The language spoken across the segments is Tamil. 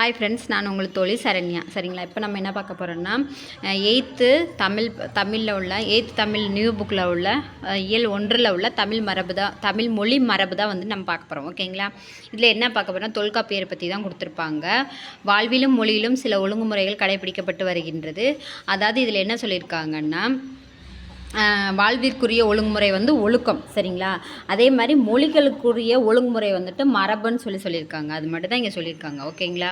ஹாய் ஃப்ரெண்ட்ஸ் நான் உங்களுக்கு தோழி சரண்யா. சரிங்களா? இப்போ நம்ம என்ன பார்க்க போகிறோம்னா எயித்து தமிழ் தமிழில் உள்ள எயித்து தமிழ் நியூ புக்கில் உள்ள இயல் ஒன்றில் உள்ள தமிழ் மரபு தான் தமிழ் மொழி மரபு தான் வந்து நம்ம பார்க்க போகிறோம் ஓகேங்களா இதில் என்ன பார்க்க போகிறோம்னா தொல்காப்பியரை பற்றி தான் கொடுத்துருப்பாங்க. வாழ்விலும் மொழியிலும் சில ஒழுங்குமுறைகள் கடைபிடிக்கப்பட்டு வருகின்றது. அதாவது இதில் என்ன சொல்லியிருக்காங்கன்னா வாழ்விற்குரிய ஒழுங்குமுறை வந்து ஒழுக்கம் சரிங்களா? அதே மாதிரி மொழிகளுக்குரிய ஒழுங்குமுறை வந்துட்டு மரபுன்னு சொல்லி சொல்லியிருக்காங்க. அது மட்டும் தான் இங்கே சொல்லியிருக்காங்க. ஓகேங்களா?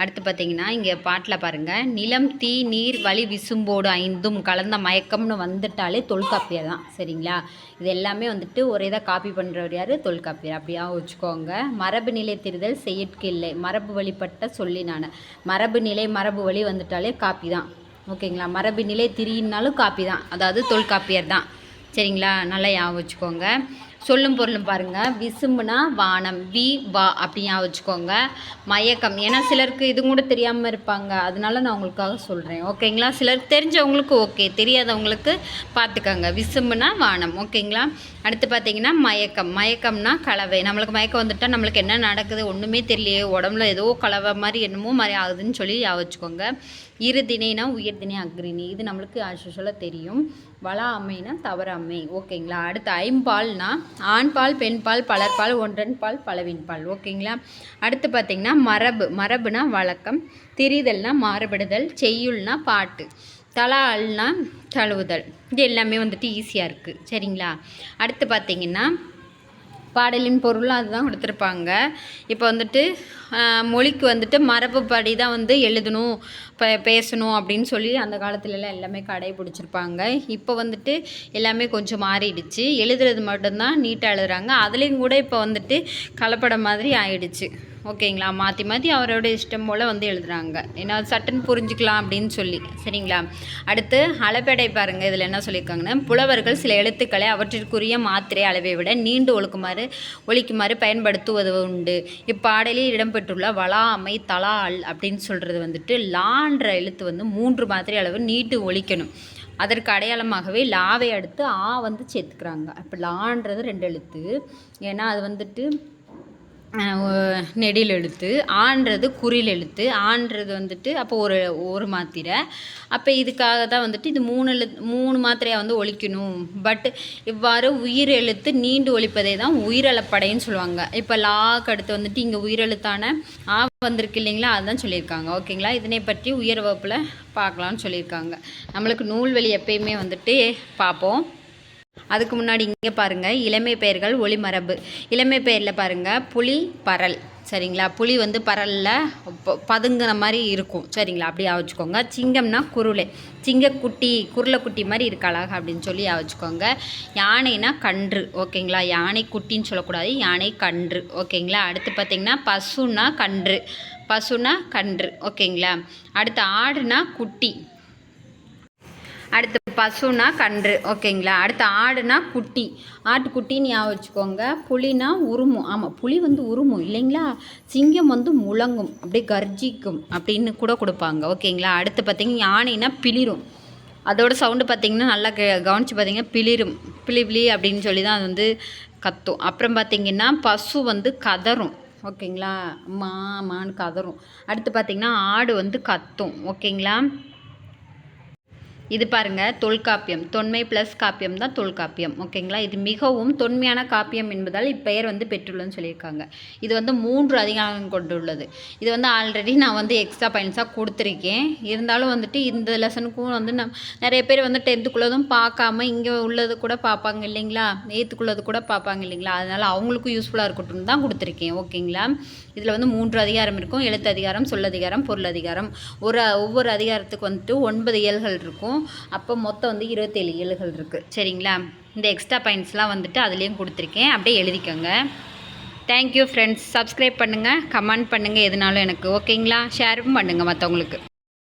அடுத்து பார்த்தீங்கன்னா இங்கே பாட்டில் பாருங்கள் நிலம் தீ நீர் வழி விசும்போடு ஐந்தும் கலந்த மயக்கம்னு வந்துட்டாலே தொல்காப்பியர் தான் சரிங்களா? இது எல்லாமே வந்துட்டு ஒரே இதாக காப்பி பண்ணுறவர் யார்? தொல்காப்பியர். அப்படியா வச்சுக்கோங்க. மரபு நிலை தெரிதல் செய்யற்கில்லை மரபு வழிபட்ட சொல்லினான. மரபு நிலை மரபு வழி வந்துட்டாலே காப்பி தான். ஓகேங்களா? மரபு நிலை திரியினாலும் காப்பி தான். அதாவது தொல்காப்பியர் தான். சரிங்களா? நல்லா ஞாபகம் வச்சுக்கோங்க. சொல்லும் பொருளும் பாருங்கள் விசும்புனா வானம். வி வா அப்படி வச்சுக்கோங்க. மயக்கம். ஏன்னா சிலருக்கு இது கூட தெரியாமல் இருப்பாங்க. அதனால நான் உங்களுக்காக சொல்கிறேன் ஓகேங்களா சிலருக்கு தெரிஞ்சவங்களுக்கு ஓகே தெரியாதவங்களுக்கு பார்த்துக்கோங்க விசும்புனா வானம். ஓகேங்களா அடுத்து பார்த்தீங்கன்னா மயக்கம். மயக்கம்னா கலவை. நம்மளுக்கு மயக்கம் வந்துட்டால் நம்மளுக்கு என்ன நடக்குது ஒன்றுமே தெரியலையே. உடம்புல ஏதோ கலவை மாதிரி என்னமோ மாதிரி ஆகுதுன்னு சொல்லி யா வச்சுக்கோங்க. இரு திணைனா உயர் திணை அக்ரிணி. இது நம்மளுக்கு ஆஷுஷலாக தெரியும். வளா அம்மைனா தவறு அம்மை ஓகேங்களா? அடுத்து ஐம்பால்னா ஆண் பால் பெண் பால் பலர்பால் ஒன்றன் பால் பலவின் பால் ஓகேங்களா? அடுத்து பார்த்திங்கன்னா மரபு. மரபுனா வழக்கம். திரிதல்னா மாறுபடுதல். செய்யுள்னா பாட்டு. தலால்னா தழுவுதல். இது எல்லாமே வந்துட்டு ஈஸியாக இருக்குது சரிங்களா? அடுத்து பார்த்திங்கன்னா பாடலின் பொருளும் அதுதான் கொடுத்துருப்பாங்க. இப்போ வந்துட்டு மொழிக்கு வந்துட்டு மரபுப்படி தான் வந்து எழுதணும் இப்போ பேசணும் அப்படின்னு சொல்லி அந்த காலத்துலலாம் எல்லாமே கடைபிடிச்சிருப்பாங்க. இப்போ வந்துட்டு எல்லாமே கொஞ்சம் மாறிடுச்சு. எழுதுறது மட்டும்தான் நீட்டாக எழுதுறாங்க. அதுலேயும் கூட இப்போ வந்துட்டு கலப்படம் மாதிரி ஆயிடுச்சு. ஓகேங்களா? மாற்றி மாற்றி அவரோட இஷ்டம் போல் வந்து எழுதுறாங்க. ஏன்னா சட்டன் புரிஞ்சுக்கலாம் அப்படின்னு சொல்லி. சரிங்களா? அடுத்து அளபெடை பாருங்கள் இதில் என்ன சொல்லியிருக்காங்கன்னா புலவர்கள் சில எழுத்துக்களை அவற்றிற்குரிய மாத்திரை அளவை விட நீண்டு ஒழுக்குமாறு ஒழிக்குமாறு பயன்படுத்துவது உண்டு. இப்பாடலில் இடம்பெற்றுள்ள வளா அமை தலா அல் அப்படின்னு சொல்கிறது வந்துட்டு லான்ற எழுத்து வந்து மூன்று மாத்திரை அளவு நீட்டு ஒழிக்கணும். அதற்கு அடையாளமாகவே லாவை அடுத்து ஆ வந்து சேர்த்துக்கிறாங்க. அப்போ லான்றது ரெண்டு எழுத்து. ஏன்னா அது வந்துட்டு நெடில் எழுத்து ஆன்றது குறில் எழுத்து ஆன்றது வந்துட்டு அப்போ ஒரு ஒரு மாத்திரை. அப்போ இதுக்காக தான் வந்துட்டு இது மூணு எழு மூணு மாத்திரையாக வந்து ஒழிக்கணும். பட் இவ்வாறு உயிர் எழுத்து நீண்டு ஒழிப்பதே தான் உயிரிழப்படைன்னு சொல்லுவாங்க. இப்போ லாக்கு அடுத்து வந்துட்டு இங்கே உயிரெழுத்தான ஆ வந்திருக்கு இல்லைங்களா? அதுதான் சொல்லியிருக்காங்க. ஓகேங்களா? இதனை பற்றி உயர் வகுப்பில் பார்க்கலான்னு சொல்லியிருக்காங்க. நம்மளுக்கு நூல்வெளி எப்பயுமே வந்துட்டு பார்ப்போம். அதுக்கு முன்னாடி இங்கே பாருங்கள் இளமை பெயர்கள் ஒளிமரபு. இளமை பெயரில் பாருங்கள் புலி பரல். சரிங்களா? புலி வந்து பரலில் ப- பதுங்குன மாதிரி இருக்கும். சரிங்களா? அப்படியே வச்சுக்கோங்க. சிங்கம்னா குருளை. சிங்கக்குட்டி குருளைக்குட்டி மாதிரி இருக்காளாக அழகா அப்படின்னு சொல்லி வச்சுக்கோங்க. யானைனா கன்று. ஓகேங்களா? யானை குட்டின்னு சொல்லக்கூடாது. யானை கன்று. ஓகேங்களா? அடுத்து பார்த்திங்கன்னா பசுனா கன்று. பசுனா கன்று. ஓகேங்களா? அடுத்து ஆடுனா குட்டி. அடுத்து பசுனா கன்று ஓகேங்களா? அடுத்து ஆடுனா குட்டி. ஆட்டுக்குட்டின்னு ஞாபகம் வச்சுக்கோங்க. புலினா உருமும் ஆமாம் புலி வந்து உருமும் இல்லைங்களா? சிங்கம் வந்து முழங்கும் அப்படியே கர்ஜிக்கும் அப்படின்னு கூட கொடுப்பாங்க ஓகேங்களா? அடுத்து பார்த்திங்கன்னா யானைனா பிளிரும். அதோட சவுண்டு பார்த்திங்கன்னா நல்லா க கவனித்து பார்த்தீங்கன்னா பிளிரும் பிளி பிளி அப்படின்னு சொல்லி தான் அது வந்து கத்தும். அப்புறம் பார்த்திங்கன்னா பசு வந்து கதறும் ஓகேங்களா? மா மான்னு கதறும். அடுத்து பார்த்திங்கன்னா ஆடு வந்து கத்தும் ஓகேங்களா? இது பாருங்கள் தொல்காப்பியம். தொன்மை ப்ளஸ் காப்பியம் தான் தொல்காப்பியம். ஓகேங்களா? இது மிகவும் தொன்மையான காப்பியம் என்பதால் இப்பெயர் வந்து பெற்றுள்ளன்னு சொல்லியிருக்காங்க. இது வந்து மூன்று அதிகாரம் கொண்டுள்ளது. இது வந்து ஆல்ரெடி நான் வந்து எக்ஸ்ட்ரா பாயிண்ட்ஸாக கொடுத்துருக்கேன். இருந்தாலும் வந்துட்டு இந்த லெசனுக்கும் வந்து நான் நிறைய பேர் வந்து டென்த்துக்குள்ளதும் பார்க்காம இங்கே உள்ளது கூட பார்ப்பாங்க இல்லைங்களா? எயித்துக்குள்ளது கூட பார்ப்பாங்க இல்லைங்களா? அதனால் அவங்களுக்கும் யூஸ்ஃபுல்லாக இருக்கட்டும் தான் கொடுத்துருக்கேன். ஓகேங்களா? இதில் வந்து மூன்று அதிகாரம் இருக்கும். எழுத்து அதிகாரம் சொல்லதிகாரம் பொருள் அதிகாரம். ஒரு ஒவ்வொரு அதிகாரத்துக்கு வந்துட்டு ஒன்பது இயல்கள் இருக்கும். அப்போ மொத்தம் வந்து இருபத்தேழு ஏழுகள் இருக்குது சரிங்களா? இந்த எக்ஸ்ட்ரா பாயிண்ட்ஸ்லாம் வந்துட்டு அதுலேயும் கொடுத்துருக்கேன். அப்படியே எழுதிக்கோங்க. தேங்க்யூ ஃப்ரெண்ட்ஸ் சப்ஸ்கிரைப் பண்ணுங்கள் கமெண்ட் பண்ணுங்கள் எதுனாலும் எனக்கு. ஓகேங்களா ஷேரும் பண்ணுங்கள் மற்றவங்களுக்கு